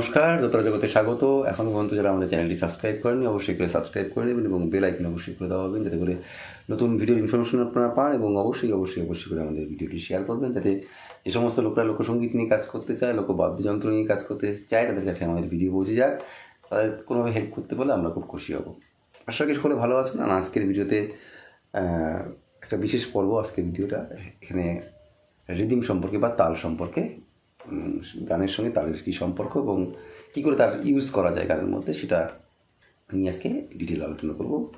নমস্কার দোতরা জগতে স্বাগত। এখন পর্যন্ত যারা আমাদের চ্যানেলটি সাবস্ক্রাইব করেনি অবশ্যই করে সাবস্ক্রাইব করে নেবেন এবং বেল আইকন অবশ্যই করে দেওয়া হবেন যাতে করে নতুন ভিডিও ইনফরমেশন আপনারা পান এবং অবশ্যই অবশ্যই অবশ্যই করে আমাদের ভিডিওটি শেয়ার করবেন, যাতে যে সমস্ত লোকরা লোকসঙ্গীত নিয়ে কাজ করতে চায় লোক বাদ্যযন্ত্র নিয়ে কাজ করতে চায়, তাদের কাছে আমাদের ভিডিও পৌঁছে যাক। তাদের কোনোভাবে হেল্প করতে পারলে আমরা খুব খুশি হব। আশা করি সকলে ভালো আছেন। আর আজকের ভিডিওতে একটা বিশেষ পর্ব আজকের ভিডিওটা এখানে রিদিম সম্পর্কে বা তাল সম্পর্কে গানের সঙ্গে তালের কী সম্পর্ক এবং কী করে তার ইউজ করা যায় গানের মধ্যে সেটা আমি আজকে ডিটেল আলোচনা করব।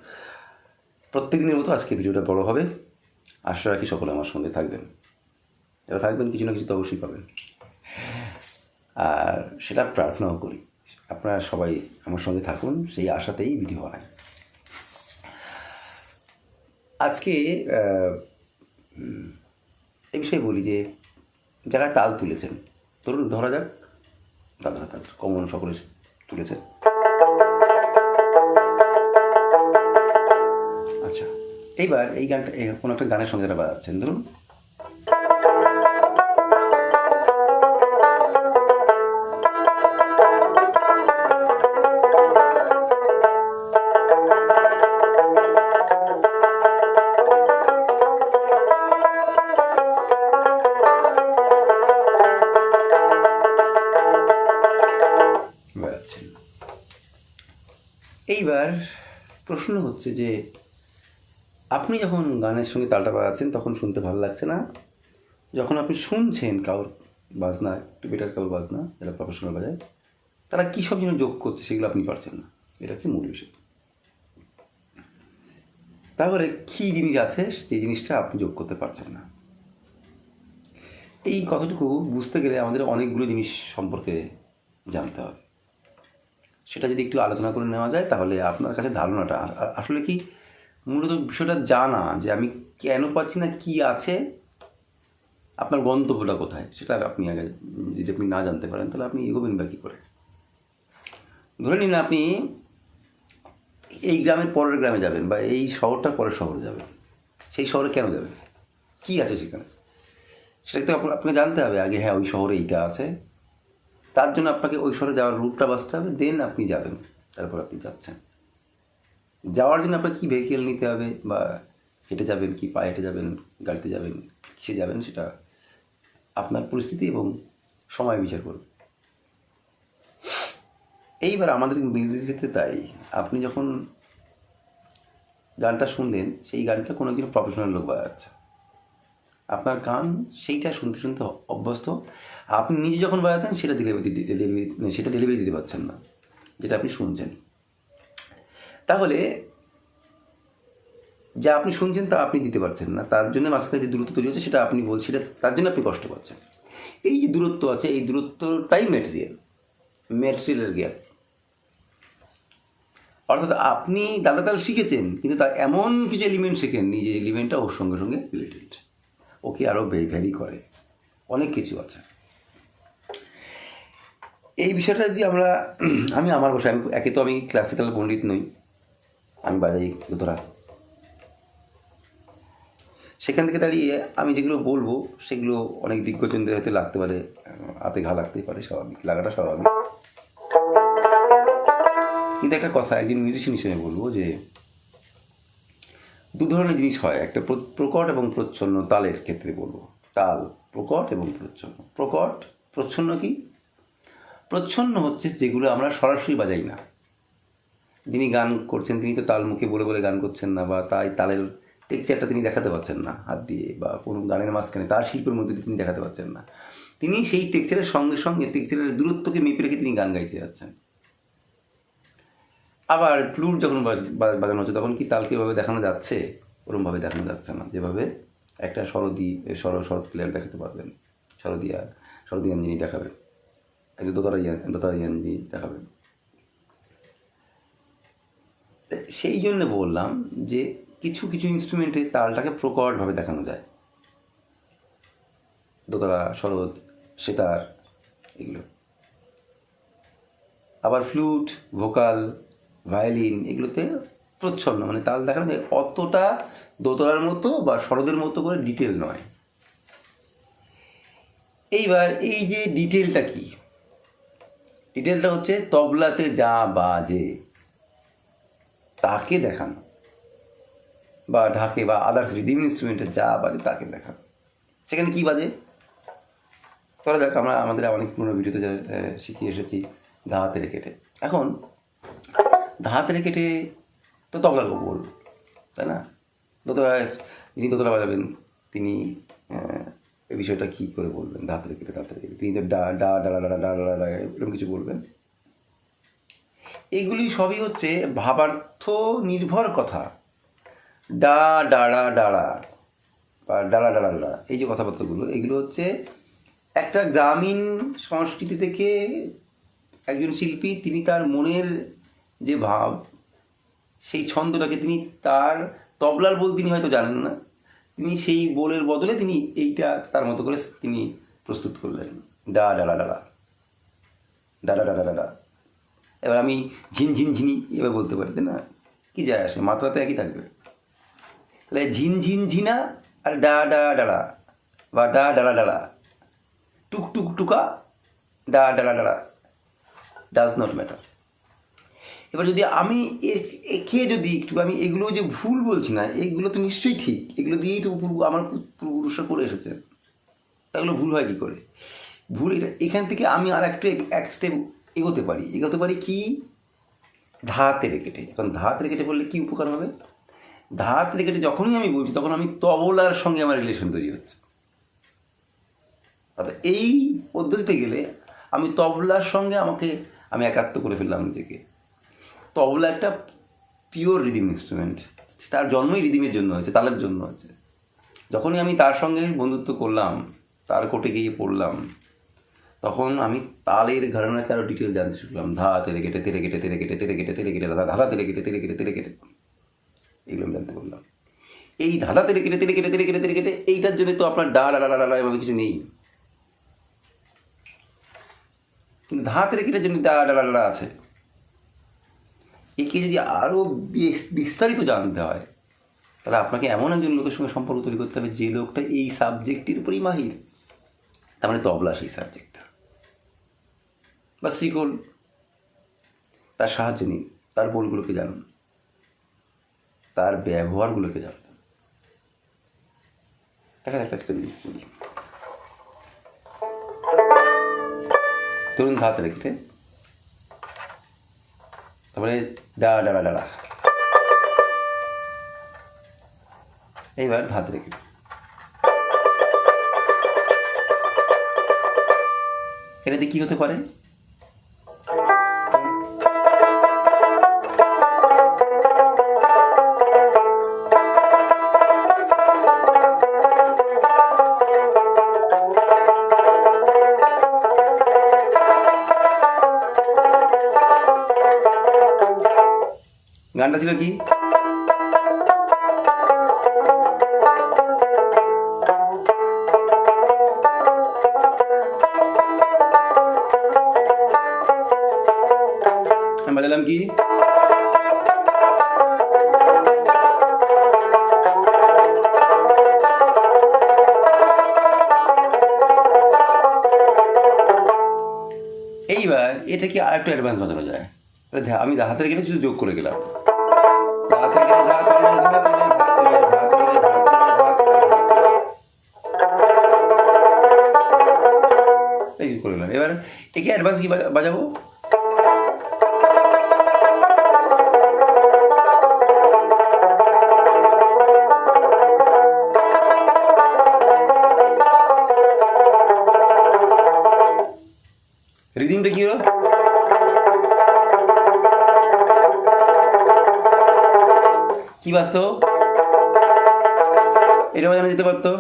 প্রত্যেক দিনের মতো আজকে ভিডিওটা বড় হবে। আশা রাখি সকলে আমার সঙ্গে থাকবেন। যারা থাকবেন, কিছু না কিছু তো অবশ্যই পাবেন। আর সেটা প্রার্থনাও করি। আপনারা সবাই আমার সঙ্গে থাকুন, সেই আশাতেই ভিডিও বানাই। আজকে এই বিষয়ে বলি যে, যারা তাল তুলেছেন ধরুন ধরা যাক। দাদা তার কমন সকলে তুলেছে। আচ্ছা এইবার এই গানটা কোনো একটা গানের সঙ্গে যারা বাজাচ্ছেন, ধরুন এইবার প্রশ্ন হচ্ছে যে, আপনি যখন গানের সঙ্গে তালটা বাজাচ্ছেন, তখন শুনতে ভালো লাগছে না। যখন আপনি শুনছেন কারোর বাজনা, একটু বেটার কারোর বাজনা, যারা প্রফেশনাল বাজায়, তারা কী সব যেন যোগ করছে সেগুলো আপনি পারছেন না। এটা হচ্ছে মূল বিষয়। তারপরে কী জিনিস আছে সেই জিনিসটা আপনি যোগ করতে পারছেন না? এই কথাটুকু বুঝতে গেলে আমাদের অনেকগুলো জিনিস সম্পর্কে জানতে হবে। সেটা যদি একটু আলোচনা করে নেওয়া যায়, তাহলে আপনার কাছে ধারণাটা। আসলে কি, মূলত বিষয়টা জানা যে আমি কেন পাচ্ছি না, কি আছে, আপনার গন্তব্যটা কোথায়, সেটা আপনি আগে যদি আপনি না জানতে পারেন, তাহলে আপনি এগোবেন বা কী করে? ধরে নিন আপনি এই গ্রামের পরের গ্রামে যাবেন বা এই শহরটার পরের শহরে যাবেন। সেই শহরে কেন যাবেন? কী আছে সেখানে? সেটা তো আপনাকে জানতে হবে আগে হ্যাঁ ওই শহরে এইটা আছে তার জন্য আপনাকে ওই শহরে যাওয়ার রুটটা বাঁচতে হবে দেন আপনি যাবেন। তারপর আপনি যাচ্ছেন। যাওয়ার জন্য আপনাকে কী ভেহিকেল নিতে হবে বা হেঁটে যাবেন, কি পায়ে হেঁটে যাবেন, গাড়িতে যাবেন, কিসে যাবেন, সেটা আপনার পরিস্থিতি এবং সময় বিচার করবে এইবার আমাদের মিউজিকের ক্ষেত্রে তাই। আপনি যখন গানটা শুনলেন, সেই গানটা কোনো একজন প্রফেশনাল লোক বাজাচ্ছে। আপনার গান সেইটা শুনতে শুনতে অভ্যস্ত। আপনি নিজে যখন বাজাতেন, সেটা ডেলিভারি সেটা ডেলিভারি দিতে পারছেন না, যেটা আপনি শুনছেন। তাহলে, যা আপনি শুনছেন তা আপনি দিতে পারছেন না। তার জন্য মাঝখানে যে দূরত্ব তৈরি হচ্ছে, সেটা আপনি বলছেন, সেটা তার জন্য আপনি কষ্ট পাচ্ছেন। এই যে দূরত্ব আছে, এই দূরত্বটাই ম্যাটেরিয়াল ম্যাটেরিয়ালের গ্যাপ অর্থাৎ আপনি দাদা তাল শিখেছেন, কিন্তু তার এমন কিছু এলিমেন্ট শেখেননি যে এলিমেন্টটা ওর সঙ্গে সঙ্গে রিলেটেড ওকে আরও ভ্যারি করে। অনেক কিছু আছে। এই বিষয়টা যদি আমরা, আমি আমার বসে, আমি একে তো আমি ক্লাসিক্যাল পণ্ডিত নই। আমি বাজাই দোতরা সেখান থেকে দাঁড়িয়ে আমি যেগুলো বলব, সেগুলো অনেক বিজ্ঞজনদের হয়তো লাগতে পারে, হাতে ঘা লাগতেই পারে, স্বাভাবিক, লাগাটা স্বাভাবিক। কিন্তু একটা কথা, একজন মিউজিশিয়ান হিসেবে বলব যে, দু ধরনের জিনিস হয়। একটা প্রকট এবং প্রচ্ছন্ন তালের ক্ষেত্রে বলব। তাল প্রকট এবং প্রচ্ছন্ন। প্রকট, প্রচ্ছন্ন কি? প্রচ্ছন্ন হচ্ছে যেগুলো আমরা সরাসরি বাজাই না। যিনি গান করছেন, তিনি তো তাল মুখে বলে বলে গান করছেন না বা তাই তালের টেকচারটা তিনি দেখাতে পারছেন না হাত দিয়ে বা কোনো গানের মাঝখানে, তার শিল্পের মধ্যে তিনি দেখাতে পারছেন না। তিনি সেই টেকচারের সঙ্গে সঙ্গে টেকচারের দূরত্বকে মেপে রেখে তিনি গান গাইতে যাচ্ছেন। আবার ফ্লুট যখন বাজ- বাজানো হচ্ছে, তখন কি তালকে এভাবে দেখানো যাচ্ছে? ওরমভাবে দেখানো যাচ্ছে না। যেভাবে একটা সরদি সর শরৎ প্লেয়ার দেখাতে পারবেন। সরদিয়ান যিনি দেখাবেন। একটা দোতারা ইয়ান দোতারা ইয়ান যিনি দেখাবেন তা সেই জন্য বললাম যে কিছু কিছু ইনস্ট্রুমেন্টে তালটাকে প্রকটভাবে দেখানো যায়। দোতারা, শরৎ, সেতার, এগুলো। আবার ফ্লুট ভোকাল ভায়োলিন এগুলোতে প্রচ্ছন্ন মানে তাল দেখানো যায়। অতটা দোতলার মতো বা শরদের মতো করে ডিটেল নয়। এইবার এই যে ডিটেলটা কি? ডিটেলটা হচ্ছে তবলাতে যা বাজে, তাকে দেখানো। বা ঢাকে বা আদার্স রিদিম ইনস্ট্রুমেন্টে যা বাজে, তাকে দেখানো। সেখানে কি বাজে? ধরা যাক আমরা আমাদের অনেক পুরোনো ভিডিওতে শিখিয়ে এসেছি ধাহাতে রেকেটে এখন ধাহাতে রেকেটে তো তবলার বল তাই না? দোতলা যিনি দোতলা বাজাবেন, তিনি এই বিষয়টা কী করে বলবেন ধাহাতে রেকেটে ধাহাতে রেকেটে তিনি তো ডা ডা ডালা ডালা ডা ডালা ডা এরকম কিছু বলবেন এগুলি সবই হচ্ছে ভাবার্থ নির্ভর কথা ডা ডাড়া ডাড়া বা ডালা ডালা ডালা এই যে কথাবার্তাগুলো এগুলো হচ্ছে একটা গ্রামীণ সংস্কৃতি থেকে একজন শিল্পী তিনি তার মনের যে ভাব সেই ছন্দটাকে তিনি তার তবলার বল তিনি হয়তো জানেন না তিনি সেই বোলের বদলে তিনি এইটা তার মতো করে তিনি প্রস্তুত করলেন ডা ডালা ডালা ডাডা ডাডা ডাডা এবার আমি ঝিন ঝিন ঝিনি এবার বলতে পারি না কি যায় আসে মাত্রা তো একই থাকবে তাহলে ঝিন ঝিন ঝিনা আর ডা ডা ডাড়া বা ডা ডালা ডালা টুক টুক টুকা ডা ডালা ডালা ডাজ নট ম্যাটার এবার যদি আমি একে যদি একটু আমি এগুলো যে ভুল বলছি না, এগুলো তো নিশ্চয়ই ঠিক। এগুলো দিয়েই তো পূর্ব, আমার পূর্বপুরুষরা করে এসেছে। এগুলো ভুল হয় কী করে? ভুল এটা, এখান থেকে আমি আর একটু এক- স্টেপ এগোতে পারি। এগোতে পারি কি? ধাতে রেকেটে এখন ধাত রেকেটে বললে কি উপকার হবে? ধাত রেকেটে যখনই আমি বলছি, তখন আমি তবলার সঙ্গে আমার রিলেশন তৈরি হচ্ছে। অর্থাৎ এই পদ্ধতিতে গেলে আমি তবলার সঙ্গে আমাকে, আমি একাত্ম করে ফেললাম নিজেকে। তবলা একটা পিওর রিদিম ইনস্ট্রুমেন্ট তার জন্মই রিদিমের জন্য হয়েছে তালের জন্য হয়েছে যখনই আমি তার সঙ্গে বন্ধুত্ব করলাম তার কোটে গিয়ে পড়লাম তখন আমি তালের ঘরানাকে আরও ডিটেল জানতে শিখলাম ধা তেলে কেটে তেলে কেটে তেলে কেটে তেলে কেটে তেলে কেটে ধাঁধা ধাঁধা তেরে কেটে তেলে কেটে তেলে কেটে এগুলো আমি জানতে পারলাম এই ধাঁধা তেরে কেটে তেলে কেটে তেলে কেটে তেলে কেটে এইটার জন্য তো আপনার ডা ডা ডা এভাবে কিছু নেই কিন্তু ধা তেলে কেটের জন্য ডা ডা আছে একে যদি আরও বিস্তারিত জানতে হয়, তাহলে আপনাকে এমন একজন লোকের সঙ্গে সম্পর্ক তৈরি করতে হবে যে লোকটা এই সাবজেক্টের উপরই মাহির। তার মানে তবলা সেই সাবজেক্টটা বা শ্রীকোল তার সাহায্য নিন। তার বোলগুলোকে জানুন। তার ব্যবহারগুলোকে জানুন। দেখা যাক একটা জিনিস বলি ধরুন ধাতে রেখে। তারপরে ডা ডা ডা এইবার ধাত রেখে এটাতে কি হতে পারে? গানটা ছিল কি? বাজালাম কি? এইবার এটা কি আর একটু অ্যাডভান্স বাজানো যায়? আমি হাতের গেলে শুধু যোগ করে গেলাম। একে অ্যাডভান্স কি বাজা- বাজাবো? রিদিমটা কি বাজতো? এটা বাজানো যেতে পারতো।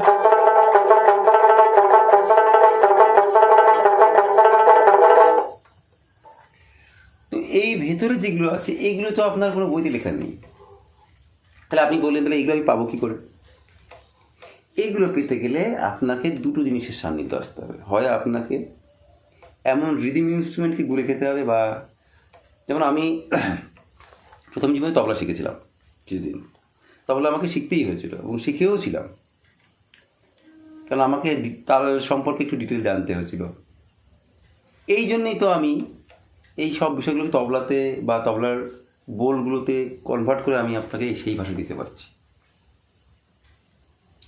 যেগুলো আছে, এগুলো তো আপনার কোনো বইতে লেখা নেই। তাহলে আপনি বললেন, তাহলে এগুলো আমি পাবো কী করে? এইগুলো পেতে গেলে আপনাকে দুটো জিনিসের সান্নিধ্য আসতে হবে। হয় আপনাকে এমন রিদিম ইনস্ট্রুমেন্টকে গুলে খেতে হবে বা, যেমন আমি প্রথম জীবনে তবলা শিখেছিলাম কিছুদিন। তবলা আমাকে শিখতেই হয়েছিল এবং শিখেও ছিলাম। কারণ আমাকে তার সম্পর্কে একটু ডিটেল জানতে হয়েছিল। এই জন্যই তো আমি এই সব বিষয়গুলোকে তবলাতে বা তবলার বোলগুলোতে কনভার্ট করে আমি আপনাকে সেই ভাষা দিতে পারছি।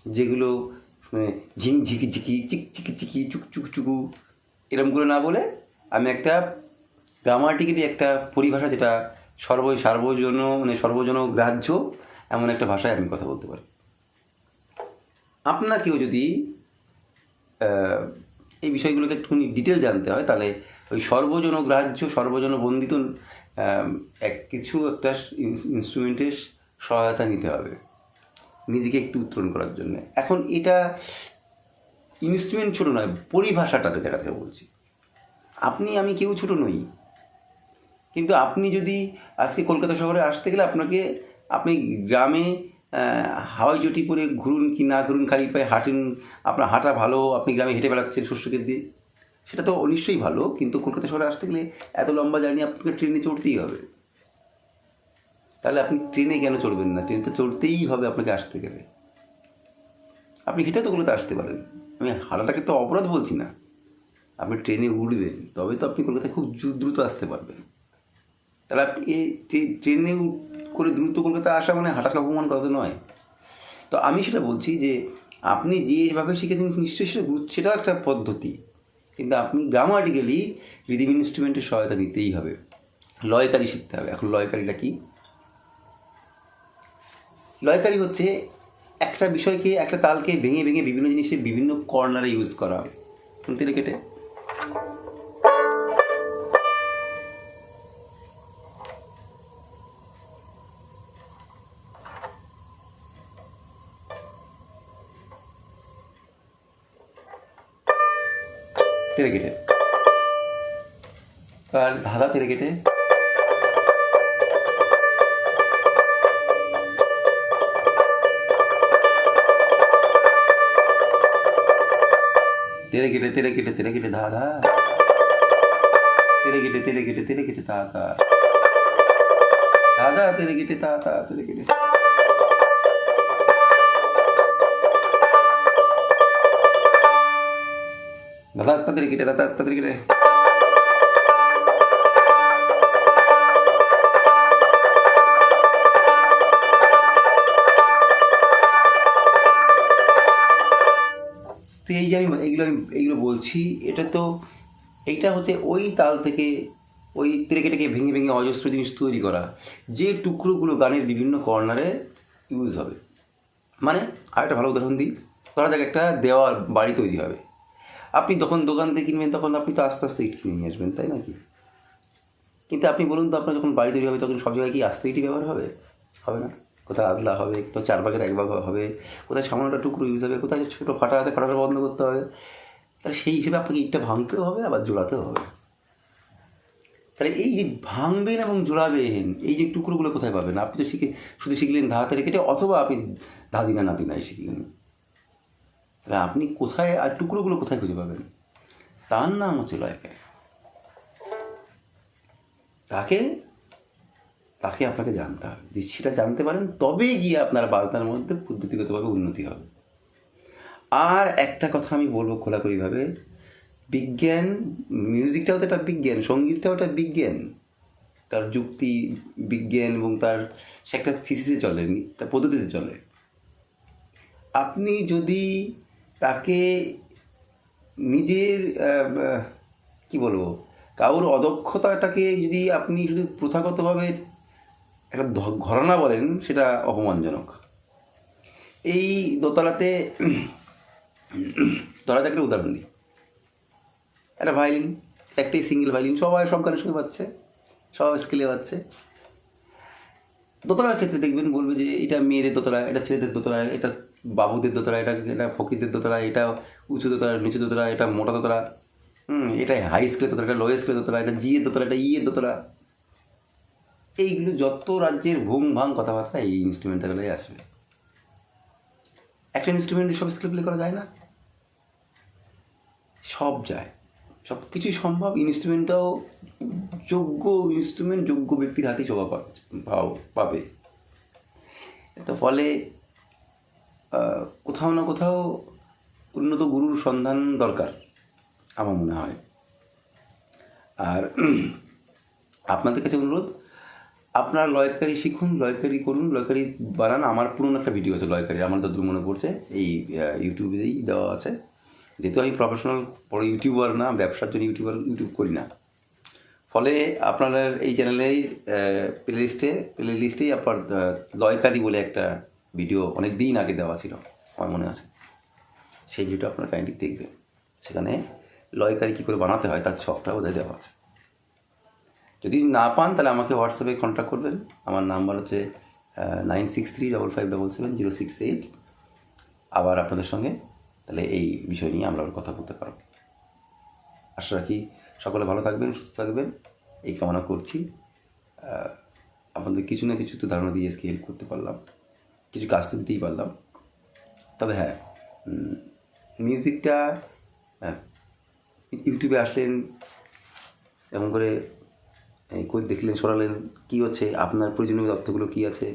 যেগুলো মানে ঝিং ঝিকি ঝিকি, চিক চিকি চিকি, চুক চুক চুকু, এরম করে না বলে আমি একটা গ্রামাটিক্যালি একটা পরিভাষা যেটা সর্ব সার্বজন মানে সর্বজন গ্রাহ্য এমন একটা ভাষায় আমি কথা বলতে পারি। আপনাকেও যদি এই বিষয়গুলোকে একটুখানি ডিটেল জানতে হয়, তাহলে ওই সর্বজন গ্রাহ্য সর্বজন বন্দিত এক কিছু একটা ইনস্ট্রুমেন্টের সহায়তা নিতে হবে। নিজেকে একটু উত্তরণ করার জন্য। এখন এটা ইনস্ট্রুমেন্ট ছোটো নয় পরিভাষাটার জায়গা থেকে বলছি। আপনি, আমি কেউ ছোটো নই। কিন্তু আপনি যদি আজকে কলকাতা শহরে আসতে গেলে আপনাকে, আপনি গ্রামে হাওয়াই চটি পরে ঘুরুন কি না ঘুরুন, খালি পায়ে হাঁটেন, আপনার হাঁটা ভালো, আপনি গ্রামে হেঁটে বেড়াচ্ছেন শস্যকে দিয়ে সেটা তো নিশ্চয়ই ভালো, কিন্তু কলকাতা শহরে আসতে গেলে এত লম্বা জার্নি আপনাকে ট্রেনে চড়তেই হবে। তাহলে আপনি ট্রেনে কেন চড়বেন না? ট্রেনে তো চড়তেই হবে আপনাকে আসতে গেলে। আপনি হেঁটে তো কলকাতা আসতে পারেন। আমি হাঁটাটাকে তো অপরাধ বলছি না। আপনি ট্রেনে উঠবেন, তবে তো আপনি কলকাতায় খুব দ্রুত আসতে পারবেন। তাহলে আপনি ট্রেনে করে দ্রুত কলকাতা আসা মানে হাঁটাকে অপমান করা তো নয়। তো আমি সেটা বলছি যে, আপনি যেভাবে শিখেছেন, নিশ্চয়ই সেটা সেটাও একটা পদ্ধতি। কিন্তু আপনি গ্রামাটিক্যালি রিদিম ইনস্ট্রুমেন্টের সহায়তা নিতেই হবে। লয়কারি শিখতে হবে। এখন লয়কারিটা কি? লয়কারি হচ্ছে একটা বিষয়কে, একটা তালকে ভেঙে ভেঙে বিভিন্ন জিনিসের বিভিন্ন কর্নারে ইউজ করা। তেলে কেটে? তেলে কেটে আর ধাঁধা তেলে কেটে তেরে কেটে তেরে কেটে তেরে কেটে ধা ধা তেরে কেটে তেরে কেটে তেরে কেটে তা তা দাদা তেরে কেটে তা তা তেরে কেটে দাদা তাদের কেটে, দাদা তাদের কেটে। তো এই যে আমি, এইগুলো আমি, এইগুলো বলছি, এটা তো, এইটা হচ্ছে ওই তাল থেকে, ওই তেরেকেটাকে ভেঙে ভেঙে অজস্র জিনিস তৈরি করা, যে টুকরোগুলো গানের বিভিন্ন কর্নারে ইউজ হবে। মানে আরেকটা ভালো উদাহরণ দিই, ধরা যাক একটা দেওয়াল বাড়ি তৈরি হবে। আপনি যখন দোকান থেকে কিনবেন, তখন আপনি তো আস্তে আস্তে ইট কিনে নিয়ে আসবেন, তাই নাকি? কিন্তু আপনি বলুন তো, আপনার যখন বাড়ি তৈরি হবে, তখন সব জায়গায় কি আস্তে ইটই ব্যবহার হবে? হবে না? কোথায় আদলা হবে কোথাও চার ভাগের এক ভাগ হবে, কোথায় সামান্য একটা টুকরো ইউজ হবে, কোথায় ছোটো ফাটা আছে, ফাটাটা বন্ধ করতে হবে? তাহলে সেই হিসেবে আপনাকে ইটটা ভাঙতেও হবে, আবার জোড়াতেও হবে। তাহলে এই যে ভাঙবেন এবং জোড়াবেন, এই যে টুকরোগুলো কোথায় পাবেন? আপনি তো শিখে, শুধু শিখলেন ধাতে রেখে, অথবা আপনি দাদিনা নাতিনাই শিখলেন। তাহলে আপনি কোথায়, আর টুকরোগুলো কোথায় খুঁজে পাবেন? তার নাম হচ্ছে লয়কারী তাকে তাকে আপনাকে জানতে হবে। যে সেটা জানতে পারেন, তবেই গিয়ে আপনার বাজনার মধ্যে পদ্ধতিগতভাবে উন্নতি হবে। আর একটা কথা আমি বলব খোলাখুলিভাবে, বিজ্ঞান, মিউজিকটাও তো একটা বিজ্ঞান, সঙ্গীতটাও একটা বিজ্ঞান। তার যুক্তি, বিজ্ঞান এবং তার, সে একটা থিসিসে চলে তার পদ্ধতিতে চলে। আপনি যদি তাকে নিজের কি বলব, কারোর অদক্ষতাটাকে যদি আপনি শুধু প্রথাগতভাবে একটা ঘরানা বলেন, সেটা অপমানজনক। এই দোতলাতে যাক একটা উদাহরণ দিই। একটা ভায়োলিন, একটাই সিঙ্গেল ভায়োলিন, সবাই সব গানের সঙ্গে পাচ্ছে, সব স্কেলে পাচ্ছে। দোতলার ক্ষেত্রে দেখবেন বলবে যে, এটা মেয়েদের দোতলা, এটা ছেলেদের দোতলা, এটা বাবুদের দোতলা, এটা এটা ফকিরদের দোতলা, এটা উঁচু দোতলা, নিচু দোতলা, এটা মোটা দোতলা, হুম, এটা হাই স্কেলের দোতলা, এটা লো স্কেলের দোতলা, এটা জি এর দোতলা, এটা ই এর দোতলা। এইগুলো যত রাজ্যের ভুং ভাং কথাবার্তা এই ইনস্ট্রুমেন্টালে আসবে। একটা ইনস্ট্রুমেন্টে সব স্কেল প্লে করা যায় না? সব যায়। সব কিছুই সম্ভব ইনস্ট্রুমেন্টটাও যোগ্য ইনস্ট্রুমেন্ট যোগ্য ব্যক্তির হাতেই শোভা পাবে। তো ফলে কোথাও না কোথাও উন্নত গুরুর সন্ধান দরকার, আমার মনে হয়। আর আপনাদের কাছে অনুরোধ, আপনার লয়কারি শিখুন, লয়কারি করুন, লয়কারি বানান। আমার পুরনো একটা ভিডিও আছে লয়কারি, আমার যতদূর মনে পড়ছে। এই ইউটিউবেই দেওয়া আছে। যেহেতু আমি প্রফেশনাল বড় ইউটিউবার না, ব্যবসার জন্য ইউটিউবার, ইউটিউব করি না। ফলে আপনার এই চ্যানেলের প্লে লিস্টে প্লে লিস্টেই আপনার লয়কারি বলে একটা ভিডিও অনেক দিন আগে দেওয়া ছিল, আমার মনে আছে। সেই ভিডিওটা আপনারা কাইন্ডলি দেখবেন। সেখানে লয়কারি কী করে বানাতে হয়, তার ছকটা বোধহয় দেওয়া আছে। যদি না পান, তাহলে আমাকে হোয়াটসঅ্যাপে কন্ট্যাক্ট করবেন। আমার নাম্বার হচ্ছে nine six three double five double seven zero six eight আবার আপনাদের সঙ্গে, তাহলে এই বিষয় নিয়ে আমরা কথা বলতে পারব। আশা রাখি সকলে ভালো থাকবেন, সুস্থ থাকবেন। এই কামনা করছি। আপনাদের কিছু না কিছু তো ধারণা দিয়ে আজকে হেল্প করতে পারলাম। কিছু কাজ তো দিতেই পারলাম। তবে হ্যাঁ মিউজিকটা হ্যাঁ, ইউটিউবে আসলেন এমন করে করে দেখলেন সরালেন কী হচ্ছে আপনার প্রয়োজনীয় তথ্যগুলো কী আছে?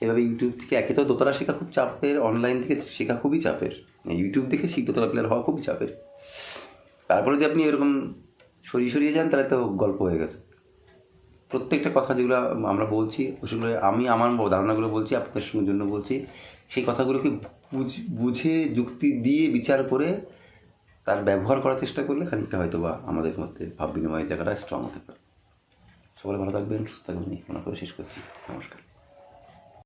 এভাবে ইউটিউব থেকে একে তো দোতলা শেখা খুব চাপের অনলাইন থেকে শেখা খুবই চাপের। ইউটিউব দেখে শিখ দোতলা প্লেয়ার হওয়া খুবই চাপের। তারপরে যদি আপনি এরকম সরিয়ে সরিয়ে যান তাহলে তো গল্প হয়ে গেছে। প্রত্যেকটা কথা যেগুলো আমরা বলছি, সেগুলো আমি আমার ধারণাগুলো বলছি, আপনাদের সঙ্গে জন্য বলছি, সেই কথাগুলোকে বুঝ- যুক্তি দিয়ে বিচার করে তার ব্যবহার করার চেষ্টা করলে খানিকটা হয়তো বা আমাদের মধ্যে ভাব বিনিময়ের জায়গাটা স্ট্রং হতে পারে। সকলে ভালো থাকবেন, সুস্থ থাকবেন, এই মনে করে শেষ করছি। নমস্কার।